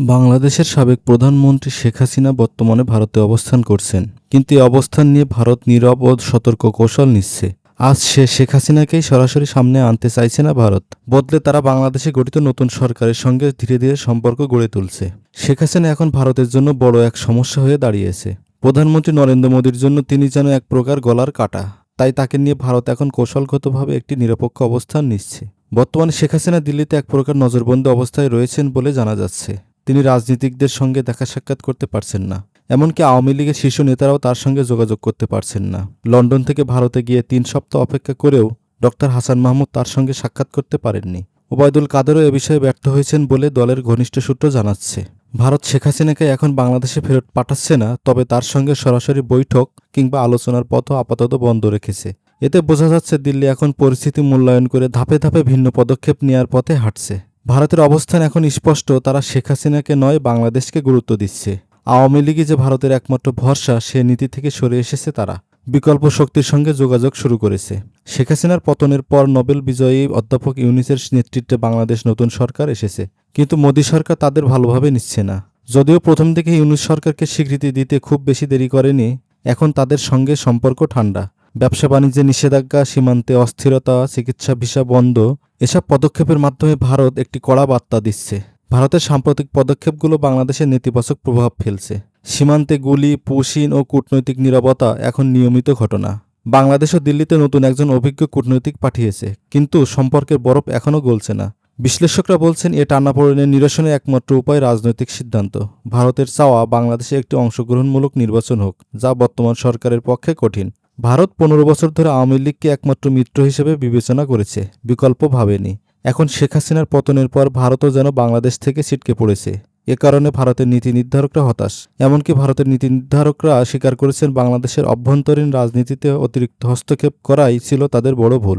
বাংলাদেশের সাবেক প্রধানমন্ত্রী শেখ হাসিনা বর্তমানে ভারতে অবস্থান করছেন। কিন্তু এই অবস্থান নিয়ে ভারত নীরব ও সতর্ক কৌশল নিচ্ছে। আজ সে শেখ হাসিনাকেই সরাসরি সামনে আনতে চাইছে না ভারত। বদলে তারা বাংলাদেশে গঠিত নতুন সরকারের সঙ্গে ধীরে ধীরে সম্পর্ক গড়ে তুলছে। শেখ হাসিনা এখন ভারতের জন্য বড় এক সমস্যা হয়ে দাঁড়িয়েছে। প্রধানমন্ত্রী নরেন্দ্র মোদীর জন্য তিনি যেন এক প্রকার গলার কাটা। তাই তাকে নিয়ে ভারত এখন কৌশলগতভাবে একটি নিরপেক্ষ অবস্থান নিচ্ছে। বর্তমানে শেখ হাসিনা দিল্লিতে এক প্রকার নজরবন্দি অবস্থায় রয়েছেন বলে জানা যাচ্ছে। তিনি রাজনীতিকদের সঙ্গে দেখা সাক্ষাৎ করতে পারছেন না। এমনকি আওয়ামী লীগের শীর্ষ নেতারাও তার সঙ্গে যোগাযোগ করতে পারছেন না। লন্ডন থেকে ভারতে গিয়ে তিন সপ্তাহ অপেক্ষা করেও ডক্টর হাসান মাহমুদ তার সঙ্গে সাক্ষাৎ করতে পারেননি। ওবায়দুল কাদেরও এ বিষয়ে ব্যর্থ হয়েছেন বলে দলের ঘনিষ্ঠ সূত্র জানাচ্ছে। ভারত শেখ হাসিনাকে এখন বাংলাদেশে ফেরত পাঠাচ্ছে না, তবে তার সঙ্গে সরাসরি বৈঠক কিংবা আলোচনার পথও আপাতত বন্ধ রেখেছে। এতে বোঝা যাচ্ছে দিল্লি এখন পরিস্থিতি মূল্যায়ন করে ধাপে ধাপে ভিন্ন পদক্ষেপ নেওয়ার পথে হাঁটছে। ভারতের অবস্থান এখন স্পষ্ট, তারা শেখ হাসিনাকে নয়, বাংলাদেশকে গুরুত্ব দিচ্ছে। আওয়ামী লীগই যে ভারতের একমাত্র ভরসা, সে নীতি থেকে সরে এসেছে তারা। বিকল্প শক্তির সঙ্গে যোগাযোগ শুরু করেছে। শেখ হাসিনার পতনের পর নোবেল বিজয়ী অধ্যাপক ইউনিসের নেতৃত্বে বাংলাদেশ নতুন সরকার এসেছে। কিন্তু মোদী সরকার তাদের ভালোভাবে নিচ্ছে না। যদিও প্রথম থেকে ইউনিস সরকারকে স্বীকৃতি দিতে খুব বেশি দেরি করেনি, এখন তাদের সঙ্গে সম্পর্ক ঠান্ডা। ব্যবসা বাণিজ্যে নিষেধাজ্ঞা, সীমান্তে অস্থিরতা, চিকিৎসা ভিসা বন্ধ এসব পদক্ষেপের মাধ্যমে ভারত একটি কড়া বার্তা দিচ্ছে। ভারতের সাম্প্রতিক পদক্ষেপগুলো বাংলাদেশের নেতিবাচক প্রভাব ফেলছে। সীমান্তে গুলি, পুশিন ও কূটনৈতিক নিরাপত্তা এখন নিয়মিত ঘটনা। বাংলাদেশ ও দিল্লিতে নতুন একজন অভিজ্ঞ কূটনৈতিক পাঠিয়েছে, কিন্তু সম্পর্কের বরফ এখনও গলছে না। বিশ্লেষকরা বলছেন, এ টানাপোড়েনের নিরসনে একমাত্র উপায় রাজনৈতিক সিদ্ধান্ত। ভারতের চাওয়া বাংলাদেশে একটি অংশগ্রহণমূলক নির্বাচন হোক, যা বর্তমান সরকারের পক্ষে কঠিন। ভারত পনেরো বছর ধরে আওয়ামী লীগকে একমাত্র মিত্র হিসেবে বিবেচনা করেছে, বিকল্প ভাবেনি। এখন শেখ হাসিনার পতনের পর ভারতও যেন বাংলাদেশ থেকে ছিটকে পড়েছে। এ কারণে ভারতের নীতি নির্ধারকরা হতাশ। এমনকি ভারতের নীতি নির্ধারকরা স্বীকার করেছেন বাংলাদেশের অভ্যন্তরীণ রাজনীতিতে অতিরিক্ত হস্তক্ষেপ করাই ছিল তাদের বড় ভুল।